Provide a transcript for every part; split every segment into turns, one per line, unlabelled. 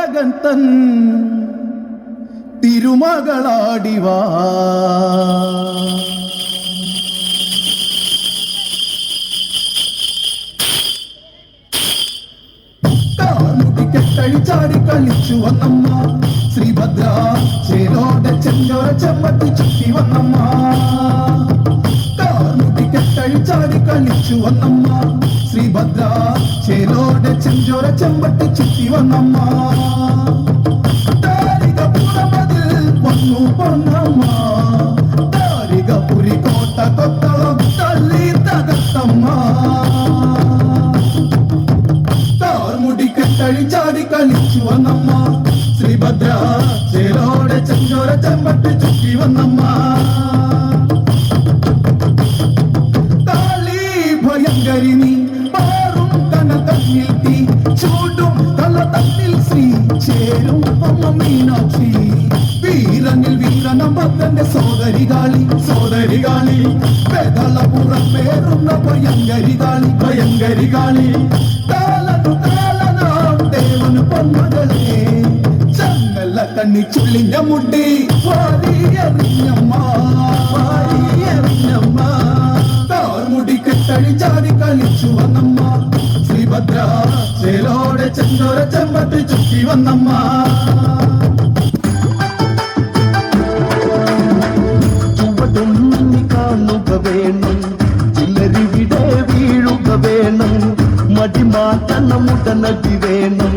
നായകൻ തൻ തിരുമകളാടിവാ. കെട്ടഴിച്ചാടി കളിച്ചു വന്നമ്മ. ശ്രീഭദ്ര ചേലോടെ ചെഞ്ചോര ചെമ്പത്തി ചുറ്റി വന്നമ്മ. കാർമുട്ടി കെട്ടഴിച്ചാടി കളിച്ചു വന്നമ്മ. ശ്രീഭദ്ര ചേലോടെ ചെഞ്ചോര ചെമ്പട്ടി ചുറ്റി വന്നമ്മ. താരികപുരമതിൽ വന്നു പൊന്നമ്മ. താരികപുരി കോട്ട കൊത്തളം തള്ളി തകർത്തമ്മ. താർമുടി കെട്ടഴിച്ചാടി കളിച്ചു വന്നമ്മ. ശ്രീഭദ്ര ചേലോടെ ചെഞ്ചോര ചെമ്പട്ട് ചുറ്റി വന്നമ്മ. മീനാക്ഷി വീരനിൽ വീരനം ഭക്തന്റെ സോദരി കാളി സോദരി കാളി പെതളപുറം പേറുന്ന ഭയങ്കരി കാളി ഭയങ്കരി കാളി താലനു താലനാം ദേവന് പൊന്മകളെ. ചങ്ങല കണ്ണി ചുള്ളിഞ്ഞ മുട്ടി വാരിയറിഞ്ഞമ്മ വാരിയറിഞ്ഞമ്മ. താർമുടി കളിച്ചു വന്നമ്മ. ശ്രീഭദ്ര ചേലോടെ ചെന്തോര ചെമ്പത്ത് ചുറ്റി വന്നമ്മ.
മടിമാറ്റണം ഉടനടി വേണം.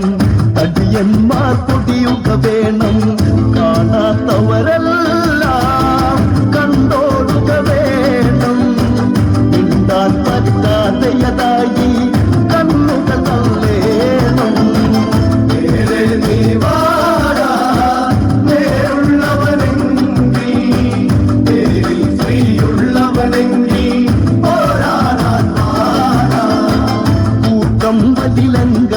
അടിയന്മാർ പൊടിയുക വേണം. കാണാത്തവരെല്ലാം
గమ్మదిలంగ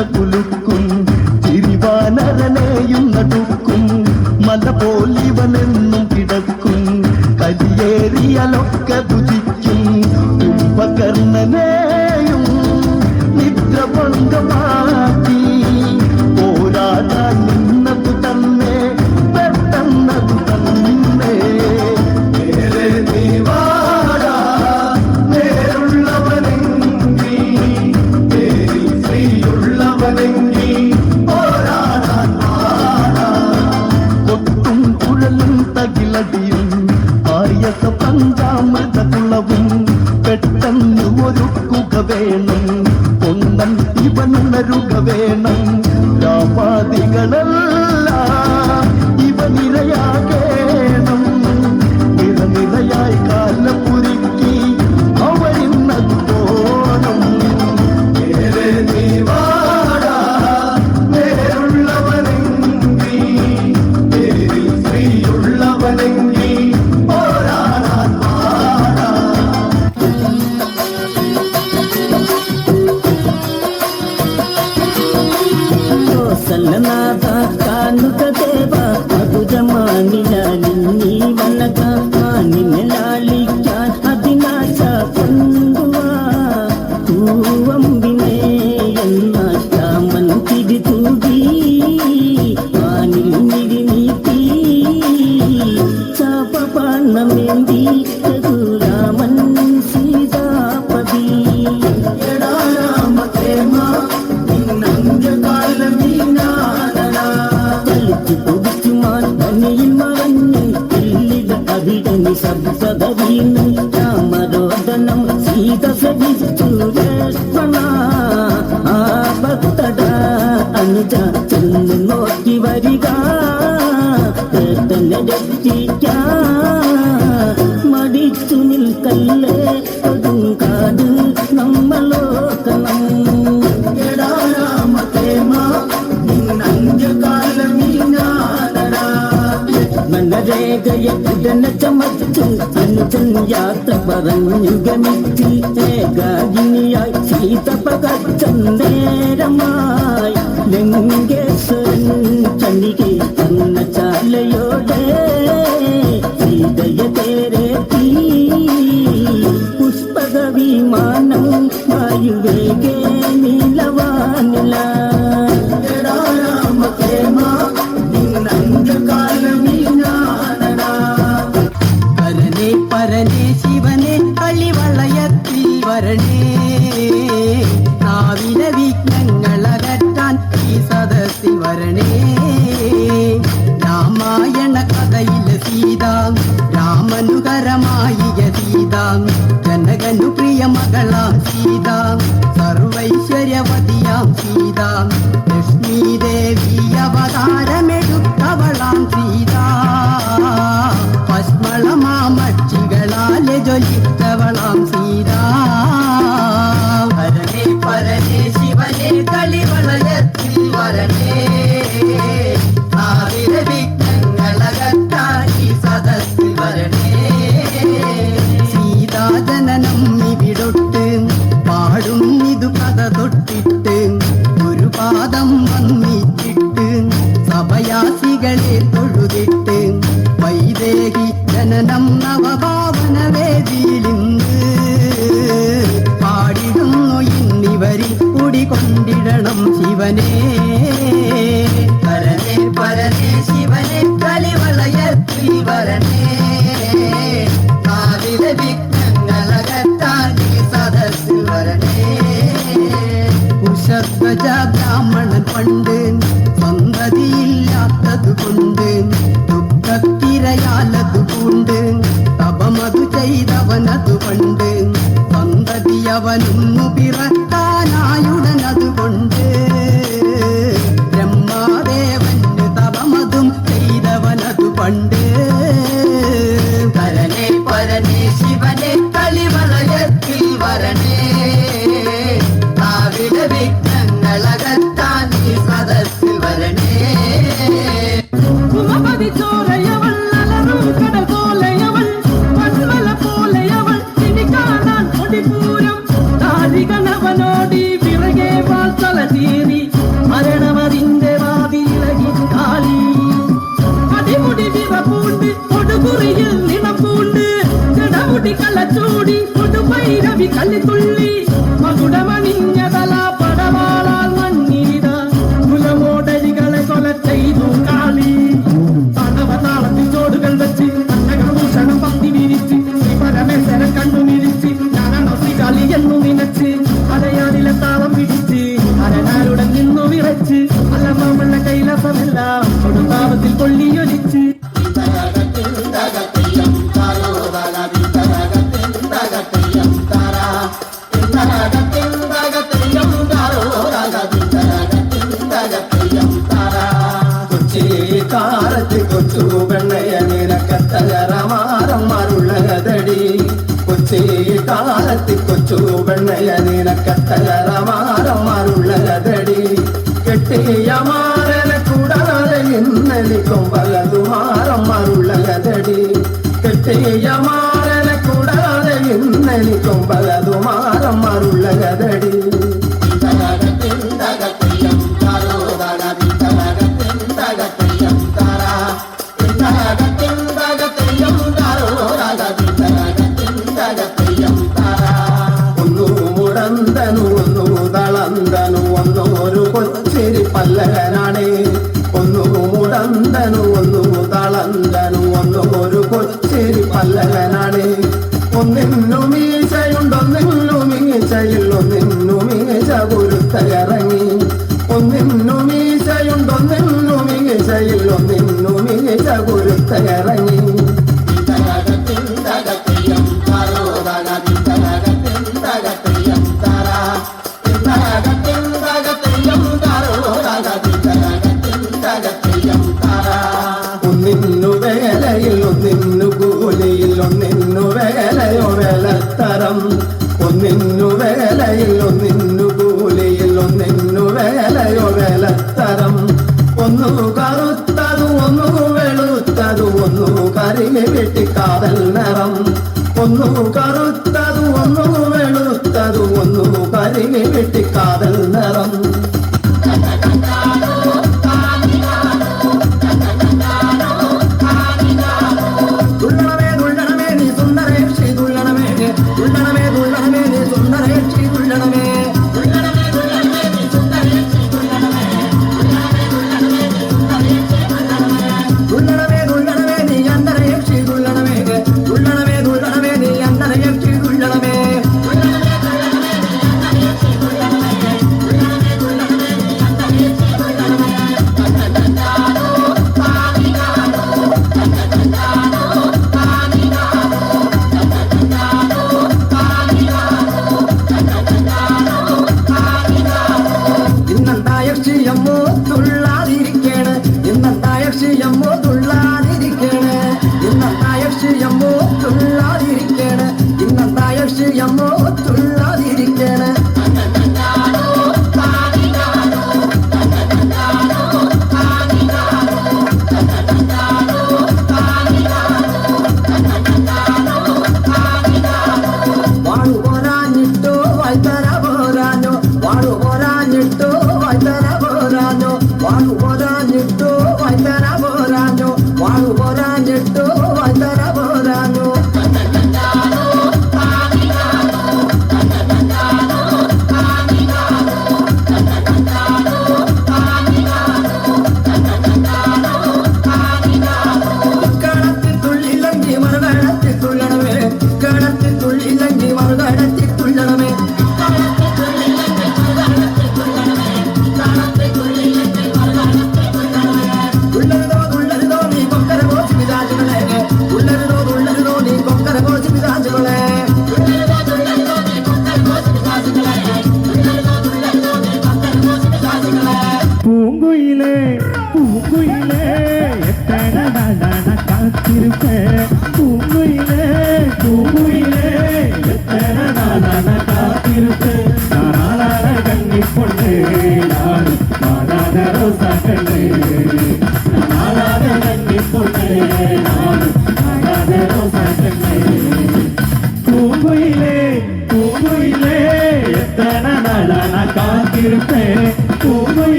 కానుక దేవ మధురమానిన నిన్ని వనక నిన్న లాలిక్యాన్ అదినాశ పొందువ పూవంబినే ఎన్నాశ మంతిది తూగి వానిల్ నిడి నీతి. చాపపాన్నమేంది రామ ప్రేమ അനുജ ചെന്ന് നോക്കി വരിക കേട്ടനെ രക്ഷിക്കാ മടിച്ചു നിൽക്കല്ലേ കൊടുങ്കാട് നമ്മളോക്കണം എടാ രാമക്ഷേമ മനരേഖയെ ഉടനെ ചമച്ചു അനുജൻ യാത്ര പറഞ്ഞു ഗമിച്ച് ഏകാഗിനിയായി സീത പകച്ചം നേരമായി
i love Thank you. താരത്തിൽ
കൊച്ചു പെണ്ണയ നിനക്കത്തലറമാറം അരുളകതടി കൊച്ചി താരത്തിൽ കൊച്ചു പെണ്ണയ നിനക്കത്തലറമാറം അരുളകതടി കെട്ടിയ മാറന കൂടാതെ ഇന്നലിക്കും പലതുമാറം അരുളകതടി കെട്ടിയ മാറന കൂടാതെ ഇന്നലിക്കും പല ഒന്നു കൂടന്തനു ഒന്നു തളന്തനു. அறிவி விட்டு காதல் நலம் 我的念头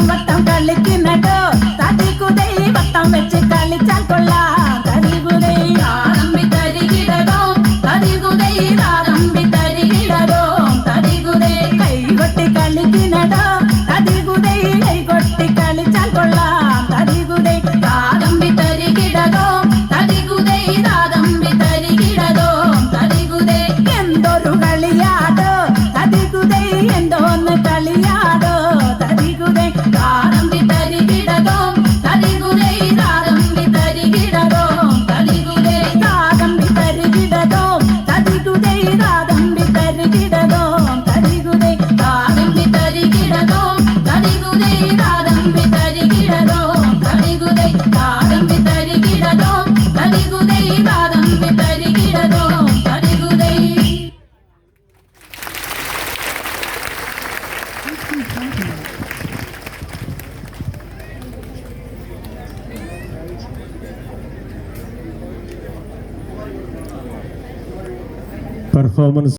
വട്ടം വട്ടം കളിക്കുന്നതോ? തടിക്കു ദൈവത്തം വെച്ച് കളിച്ചാൽ കൊള്ളാം. തടികുതൈ ആരംഭിക്കരികിടോ തടികുതൈ